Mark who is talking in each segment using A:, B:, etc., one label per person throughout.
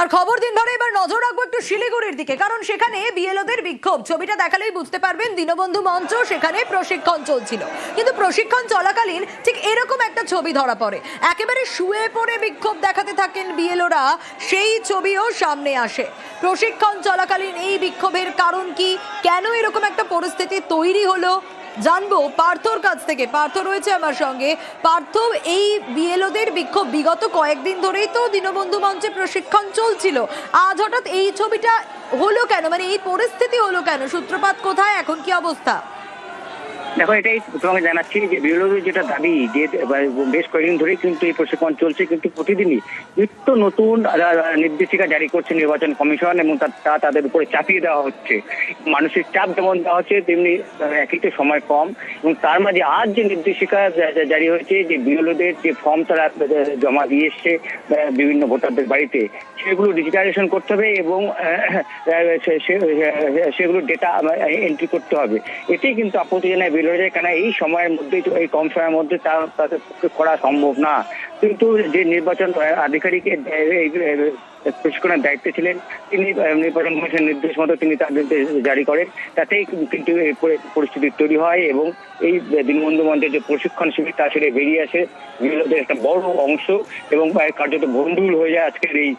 A: আর খবর দিন ধরে এবার নজর রাখব একটু শিলিগুড়ির দিকে, কারণ সেখানে বিএলওদের বিক্ষোভ। ছবিটা দেখালেই বুঝতে পারবেন, দীনবন্ধু মঞ্চ সেখানে প্রশিক্ষণ চলছিল। কিন্তু প্রশিক্ষণ চলাকালীন ঠিক এরকম একটা ছবি ধরা পড়ে। একেবারে শুয়ে পড়ে বিক্ষোভ দেখাতে থাকেন বিএলওরা, সেই ছবিও সামনে আসে। প্রশিক্ষণ চলাকালীন এই বিক্ষোভের কারণ কি? কেন এরকম একটা পরিস্থিতি তৈরি হলো? জানব পার্থর কাছ থেকে। পার্থ রয়েছে আমার সঙ্গে। পার্থ, এই বিএলওদের বিক্ষোভ বিগত কয়েকদিন ধরেই তো দীনবন্ধু মঞ্চে প্রশিক্ষণ চলছিল। আজ হঠাৎ এই ছবিটা হলো কেন? মানে এই পরিস্থিতি হলো কেন? সূত্রপাত কোথায়? এখন কি অবস্থা?
B: দেখো, এটাই তোমাকে জানাচ্ছি যে বিরোধী যেটা দাবি যে বেশ কয়েকদিন ধরেই কিন্তু এই প্রশিক্ষণ চলছে, কিন্তু প্রতিদিনই নিত্য নতুন নির্দেশিকা জারি করছে নির্বাচন কমিশন এবং তা তাদের উপরে চাপিয়ে দেওয়া হচ্ছে। মানুষের চাপ যেমন দেওয়া হচ্ছে, তেমনি একই তো সময় কম এবং তার মাঝে আজ যে নির্দেশিকা জারি হয়েছে, যে বিএলওদের যে ফর্ম তারা জমা দিয়ে এসছে বিভিন্ন ভোটারদের বাড়িতে, সেগুলো ডিজিটাইজেশন করতে হবে এবং সেগুলো ডেটা এন্ট্রি করতে হবে। এটাই কিন্তু আপত্তি জানায় বিরোধী কেন এই সময়ের মধ্যে, এই কম সময়ের মধ্যে তা তাদের পক্ষে করা সম্ভব না। কিন্তু যে নির্বাচন আধিকারিক প্রশিক্ষণের দায়িত্বে ছিলেন, তিনি নির্বাচন কমিশনের নির্দেশ মতো তিনি তার জারি করেন। তাতেই কিন্তু পরিস্থিতি তৈরি হয় এবং এই দীনবন্ধু মঞ্চের যে প্রশিক্ষণ শিবির, তা ছেড়ে বেরিয়ে আসে। বিরোধীদের একটা বড় অংশ এবং কার্যত ভণ্ডুল হয়ে যায় আজকের এই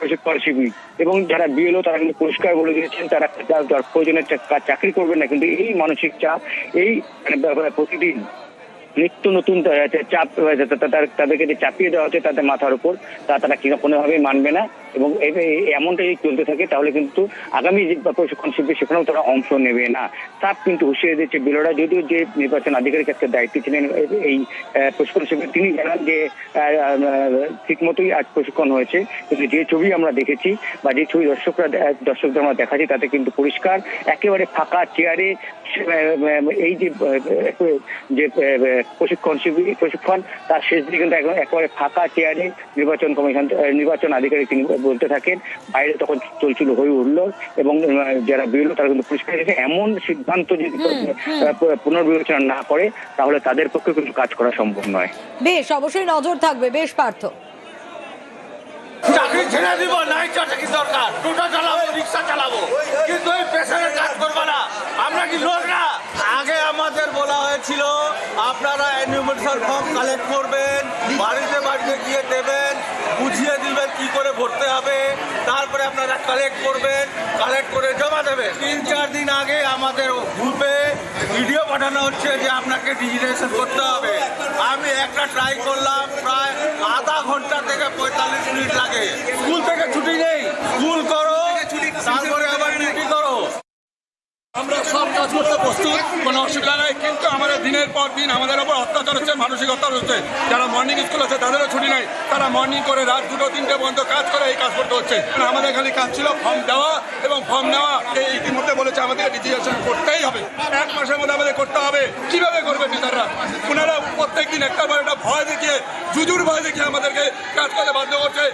B: প্রশিক্ষণ শিবির। এবং যারা বিএলও, তারা কিন্তু পরিষ্কার বলে দিয়েছেন, তারা প্রয়োজনের চাকরি করবেন না, কিন্তু এই মানসিক চাপ, এই প্রতিদিন নিত্য নতুন চাপ তাদেরকে যে চাপিয়ে দেওয়া হচ্ছে তাদের মাথার উপর, তা তারা কি কোনোভাবেই মানবে না। এবং এমনটা যদি চলতে থাকে, তাহলে কিন্তু আগামী যে প্রশিক্ষণ শিবির সেখানেও তারা অংশ নেবে না। চাপ কিন্তু হুঁশিয়ে দিচ্ছে বিলোরা যদিও যে নির্বাচন আধিকারিক আজকে দায়িত্বে ছিলেন, এই- প্রশিক্ষণ শিবির তিনি জানান যে ঠিক মতোই আজ প্রশিক্ষণ হয়েছে। কিন্তু যে ছবি আমরা দেখেছি বা যে ছবি দর্শকরা, দর্শকদের আমরা দেখাচ্ছি, তাতে কিন্তু পরিষ্কার। একেবারে ফাঁকা চেয়ারে এই যে যে প্রশিক্ষণ শিবির প্রশিক্ষণ তার শেষ দিকে কিন্তু একদম একেবারে ফাঁকা চেয়ারে নির্বাচন কমিশন নির্বাচন আধিকারিক তিনি বলতে থাকেন বাইরে তখন চলছিল হয়ে উঠল এবং যারা বেরোলো তারা কিন্তু পরিষ্কার এমন সিদ্ধান্ত যদি আহ, পুনর্বিবেচনা না করে তাহলে তাদের পক্ষে কিন্তু কাজ করা সম্ভব নয়।
A: বেশ অবশ্যই নজর থাকবে বেশ পার্থ।
C: চাকরি ছেড়ে দিব নাই চাকরি দরকার টোটো চালাবো রিক্সা চালাবো কিন্তু এই পেশারের কাজ করব না আমরা কি লোক না আগে আমাদের হয়েছিল আপনারা অ্যানিমেশন ফর্ম কালেক্ট করবেন বাড়িতে বাড়িতে গিয়ে দেবেন বুঝিয়ে দিবেন কি করে ভরতে হবে তারপরে আপনারা কালেক্ট করবেন কালেক্ট করে জমা দেবেন। তিন চার দিন আগে আমাদের গ্রুপে ভিডিও পাঠানো হচ্ছে যে আপনাকে ডিজিটাইজেশন করতে হবে। আমি একটা ট্রাই করলাম প্রায় আধা ঘণ্টা থেকে পঁয়তাল্লিশ মিনিট লাগে। স্কুল থেকে ছুটি নেই। স্কুল করো তারপরে আবার ডিউটি করো
D: আমরা সব কাজ করতে প্রস্তুত কোনো অসুবিধা নেই। কিন্তু আমাদের দিনের পর দিন আমাদের ওপর অত্যাচার হচ্ছে মানসিক অত্যাচার হচ্ছে। যারা মর্নিং স্কুল আছে, তাদেরও ছুটি নাই। তারা মর্নিং করে রাত দুটো, তিনটে পর্যন্ত কাজ করে এই কাজ করতে হচ্ছে। আমাদের খালি কাজ ছিল ফর্ম দেওয়া এবং ফর্ম নেওয়া। এই ইতিমধ্যে বলেছে আমাদের রেজিস্ট্রেশন করতেই হবে। এক মাসের মধ্যে আমাদের করতে হবে। কীভাবে করবে টিচাররা ওনারা প্রত্যেক দিন একটা বার একটা ভয় দেখিয়ে, জুজুর ভয় দেখিয়ে আমাদেরকে কাজ করতে বাধ্য করছে।